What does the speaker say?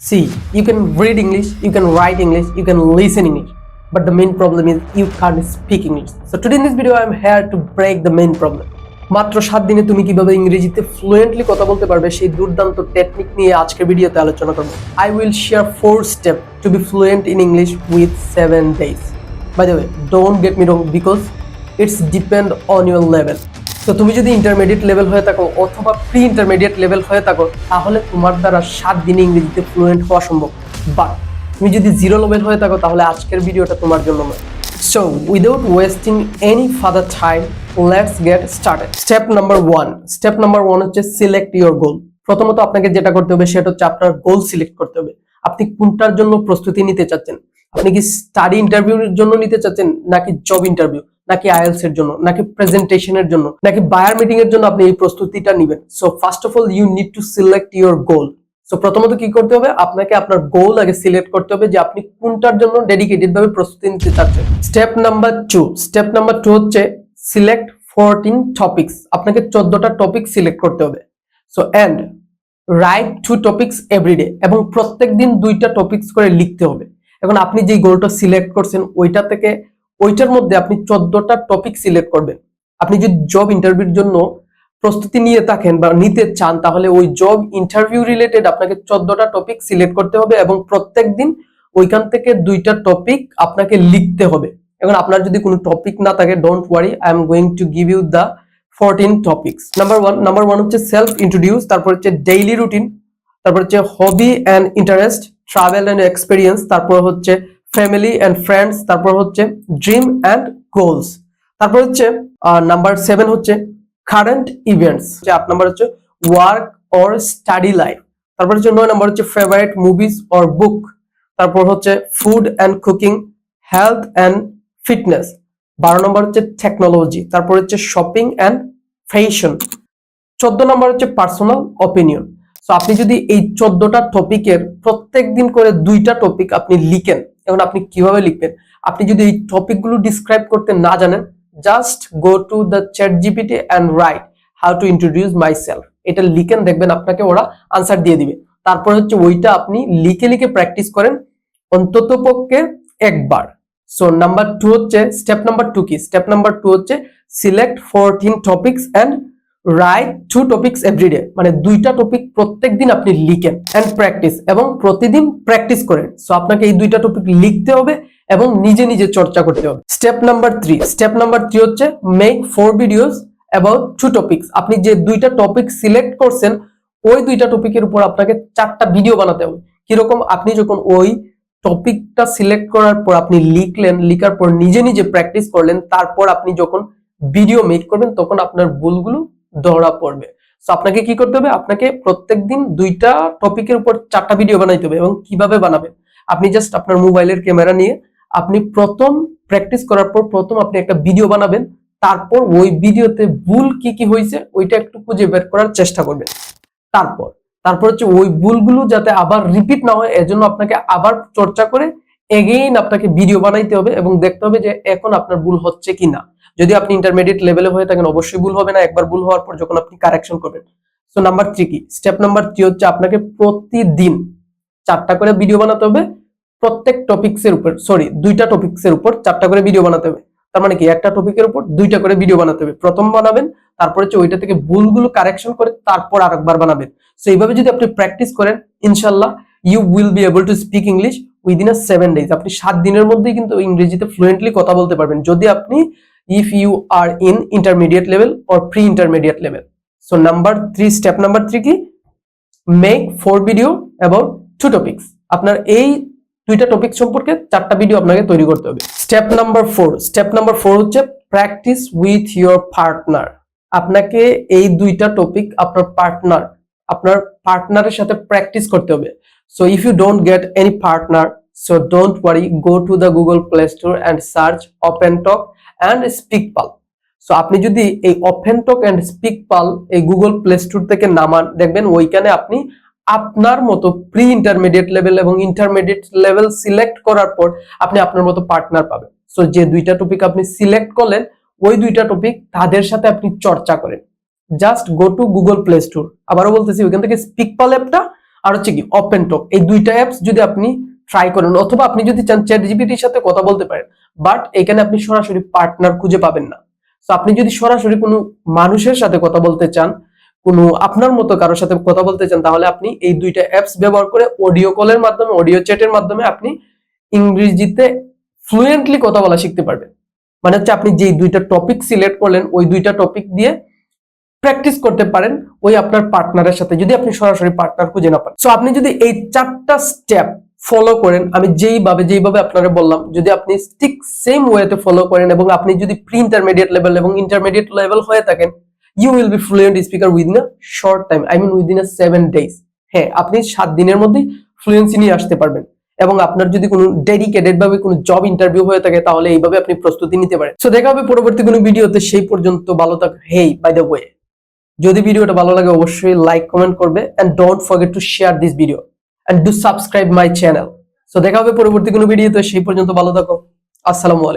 See, you can read English, you can write English, you can listen English, but the main problem is you can't speak English. So today in this video, I am here to break the main problem. মাত্র সাত দিনে তুমি কীভাবে ইংরেজিতে fluently কথা বলতে পারবে সেই দুর্দান্ত টেকনিক নিয়ে আজকের ভিডিওতে আলোচনা করব I will share four step to be fluent in English with seven days by the way don't get me wrong because it's depend on your level তো তুমি যদি ইন্টারমিডিয়েট লেভেল হয়ে থাকো অথবা প্রি ইন্টারমিডিয়েট লেভেল হয়ে থাকো, তাহলে তোমার দ্বারা সাত দিনে ইংরেজিতে ফ্লুয়েন্ট হওয়া সম্ভব। বাট তুমি যদি জিরো লেভেল হয়ে থাকো, তাহলে আজকের ভিডিওটা তোমার জন্য নয়। So without wasting any further time let's get started step number one step number one হচ্ছে সিলেক্ট ইউর গোল প্রথমত আপনাকে যেটা করতে হবে, সেটা হচ্ছে আপনার গোল সিলেক্ট করতে হবে। আপনি কোনটার জন্য প্রস্তুতি নিতে চাচ্ছেন? আপনি কি স্টাডি ইন্টারভিউর জন্য নিতে চাচ্ছেন, নাকি জব ইন্টারভিউ নাকি আইএলস এর জন্য, নাকি প্রেজেন্টেশনের জন্য, নাকি বায়ার মিটিং এর জন্য আপনি এই প্রস্তুতিটা নেবেন। So first of all you need to select your goal so প্রথমত কি করতে হবে? আপনাকে আপনার গোল আগে সিলেক্ট করতে হবে যে আপনি কোনটার জন্য ডেডিকেটেড ভাবে প্রস্তুতি নিতে চাচ্ছেন। Step number two step number two হচ্ছে সিলেক্ট ফোরটিন টপিক্স আপনাকে চোদ্দটা টপিক সিলেক্ট করতে হবে। So and write two topics everyday এবং প্রত্যেক দিন দুইটা টপিক্স করে লিখতে হবে। এখন আপনি যে গোলটা সিলেক্ট করছেন, ওইটা থেকে ওইটার মধ্যে আপনি চোদ্দটা টপিক সিলেক্ট করবেন। আপনি যদি জব ইন্টারভিউর জন্য প্রস্তুতি নিয়ে থাকেন বা নিতে চান, তাহলে ওই জব ইন্টারভিউ রিলেটেড আপনাকে চোদ্দটা টপিক সিলেক্ট করতে হবে এবং প্রত্যেক দিন ওইখান থেকে দুইটা টপিক আপনাকে লিখতে হবে। এখন আপনার যদি কোনো টপিক না থাকে don't worry I am going to give you the fourteen topics number one number one হচ্ছে সেলফ ইন্ট্রোডিউস তারপর হচ্ছে ডেইলি রুটিন তারপর হচ্ছে hobby and interest travel and experience তারপর হচ্ছে ফ্যামিলি অ্যান্ড ফ্রেন্ডস তারপর হচ্ছে ড্রিম অ্যান্ড গোলস তারপর হচ্ছে নাম্বার সেভেন হচ্ছে কারেন্ট ইভেন্টস আট নাম্বার হচ্ছে ওয়ার্ক অর স্টাডি লাইফ তারপর হচ্ছে নয় নাম্বার হচ্ছে ফেভারিট মুভিজ অর বুক তারপর হচ্ছে food and cooking health and fitness বারো নম্বর হচ্ছে টেকনোলজি তারপর হচ্ছে শপিং অ্যান্ড ফ্যাশন চোদ্দ নম্বর হচ্ছে পার্সোনাল অপিনিয়ন তো আপনি যদি এই চোদ্দটা টপিকের প্রত্যেক দিন করে দুইটা টপিক আপনি লিখেন এখন আপনি কীভাবে লিখবেন। আপনি যদি এই টপিকগুলো ডিসক্রাইব করতে না জানেন just go to the chat GPT and write how to introduce myself এটা লিখেন দেখবেন আপনাকে ওরা আনসার দিয়ে দিবে। তারপর হচ্ছে ওইটা আপনি লিখে লিখে প্র্যাকটিস করেন অন্তত পক্ষে একবার। সো নাম্বার টু হচ্ছে স্টেপ নাম্বার টু কি? স্টেপ নাম্বার টু হচ্ছে select fourteen topics and write two topics everyday মানে দুইটা টপিক প্রত্যেক দিন আপনি লিখেন অ্যান্ড প্র্যাকটিস এবং প্রতিদিন প্র্যাকটিস করেন। সো আপনাকে এই দুইটা টপিক লিখতে হবে এবং নিজে নিজে চর্চা করতে হবে। Step number three step number three হচ্ছে make four videos about two topics আপনি যে দুইটা টপিক সিলেক্ট করছেন, ওই দুইটা টপিকের উপর আপনাকে চারটা ভিডিও বানাতে হবে। কীরকম? আপনি যখন ওই টপিকটা সিলেক্ট করার পর আপনি লিখলেন, লিখার পর নিজে নিজে প্র্যাকটিস করলেন, তারপর আপনি যখন ভিডিও মেক করবেন, তখন আপনার ভুলগুলো ধরা পড়বে। সো আপনাকে কি করতে হবে? আপনাকে প্রত্যেকদিন দুইটা টপিকের উপর চারটা ভিডিও বানাইতে হবে এবং কীভাবে বানাবেন? আপনি জাস্ট আপনার মোবাইলের ক্যামেরা নিয়ে আপনি প্রথম প্র্যাকটিস করার পর প্রথম আপনি একটা ভিডিও বানাবেন। তারপর ওই ভিডিওতে ভুল কি কি হয়েছে, ওইটা একটু খুঁজে বের করার চেষ্টা করবেন। তারপর তারপর হচ্ছে ওই ভুলগুলো যাতে আবার রিপিট না হয়, এজন্য আপনাকে আবার চর্চা করে এগেইন আপনাকে ভিডিও বানাইতে হবে এবং দেখতে হবে যে এখন আপনার ভুল হচ্ছে কি না যদি আপনি ইন্টারমিডিয়েট লেভেলে হয়ে থাকেন, অবশ্যই ভুল হবে না। একবার ভুল হওয়ার পর যখন আপনি কারেকশন করবেন। সো নাম্বার থ্রি কি? স্টেপ নাম্বার থ্রি হচ্ছে আপনাকে প্রতিদিন চারটা করে ভিডিও বানাতে হবে। প্রত্যেক টপিক্স এর উপর সরি দুইটা টপিক্স এর উপর চারটা করে ভিডিও বানাতে হবে। তার মানে কি? একটা টপিকের উপর দুইটা করে ভিডিও বানাতে হবে। প্রথম বানাবেন, তারপর হচ্ছে ওইটা থেকে ভুলগুলো কারেকশন করে তারপর আরেকবার বানাবেন। সো এইভাবে যদি আপনি প্র্যাকটিস করেন ইনশাল্লাহ you will be able to speak English within a seven days আপনি সাত দিনের মধ্যেই কিন্তু ইংরেজিতে ফ্লুয়েন্টলি কথা বলতে পারবেন। যদি আপনি you are in intermediate level or pre intermediate level so number three step number three কি make four video about two topics আপনার এই দুইটা টপিক সম্পর্কে চারটা ভিডিও আপনাকে তৈরি করতে হবে। Step number four step number four হচ্ছে প্র্যাকটিস উইথ ইউর পার্টনার আপনাকে এই দুইটা টপিক আপনার পার্টনার আপনার পার্টনারের সাথে প্র্যাকটিস করতে হবে। So if you don't get any partner so don't worry go to the Google Play Store and search Open Talk and Speak Pal so আপনি যদি এই Open Talk and Speak Pal এই Google Play store থেকে নামান, দেখবেন ওইখানে আপনি আপনার মতো প্রি ইন্টারমিডিয়েট লেভেল এবং ইন্টারমিডিয়েট লেভেল সিলেক্ট করার পর আপনি আপনার মতো পার্টনার পাবেন। সো যে দুইটা টপিক আপনি সিলেক্ট করলেন, ওই দুইটা টপিক তাদের সাথে আপনি চর্চা করেন। Just go to Google Play Store আবারও বলতেছি, ওইখান থেকে স্পিক পাল অ্যাপটা আর হচ্ছে কি ওপেন টক এই দুইটা অ্যাপস যদি আপনি ট্রাই করেন। অথবা আপনি যদি চান চ্যাট জিপিটির সাথে কথা বলতে পারেন বাট এখানে আপনি সরাসরি পার্টনার খুঁজে পাবেন না। তো আপনি যদি সরাসরি কোনো মানুষের সাথে কথা বলতে চান, কোনো আপনার মতো কারোর সাথে কথা বলতে চান, তাহলে আপনি এই দুইটা অ্যাপস ব্যবহার করে অডিও কলের মাধ্যমে অডিও চ্যাটের মাধ্যমে আপনি ইংরেজিতে ফ্লুয়েন্টলি কথা বলা শিখতে পারবেন। মানে হচ্ছে আপনি যেই দুইটা টপিক সিলেক্ট করলেন, ওই দুইটা টপিক দিয়ে প্র্যাকটিস করতে পারেন ওই আপনার পার্টনারের সাথে, যদি আপনি সরাসরি পার্টনার খুঁজে না পান। সো আপনি যদি এই চারটা স্টেপ ফলো করেন, আমি যেইভাবে যেইভাবে আপনারা বললাম, যদি আপনি ঠিক সেম ওয়েতে ফলো করেন এবং আপনি যদি প্রি ইন্টারমিডিয়েট লেভেল এবং ইন্টারমিডিয়েট লেভেল হয়ে থাকেন you will be fluent speaker within a short time I mean within a seven days হ্যাঁ আপনি সাত দিনের মধ্যেই ফ্লুয়েন্সি নিয়ে আসতে পারবেন এবং আপনার যদি কোনো ডেডিকেটেড ভাবে কোনো জব ইন্টারভিউ হয়ে থাকে, তাহলে এইভাবে আপনি প্রস্তুতি নিতে পারেন। সো দেখা হবে পরবর্তী কোনো ভিডিওতে, সেই পর্যন্ত ভালো থাক। হেই বাই দ্য ওয়ে যদি ভিডিওটা ভালো লাগে, অবশ্যই লাইক কমেন্ট করবে and don't forget to share this video and do subscribe my channel so দেখা হবে পরবর্তী কোনো ভিডিওতে সেই পর্যন্ত ভালো থাকো। আসসালামু আলাইকুম।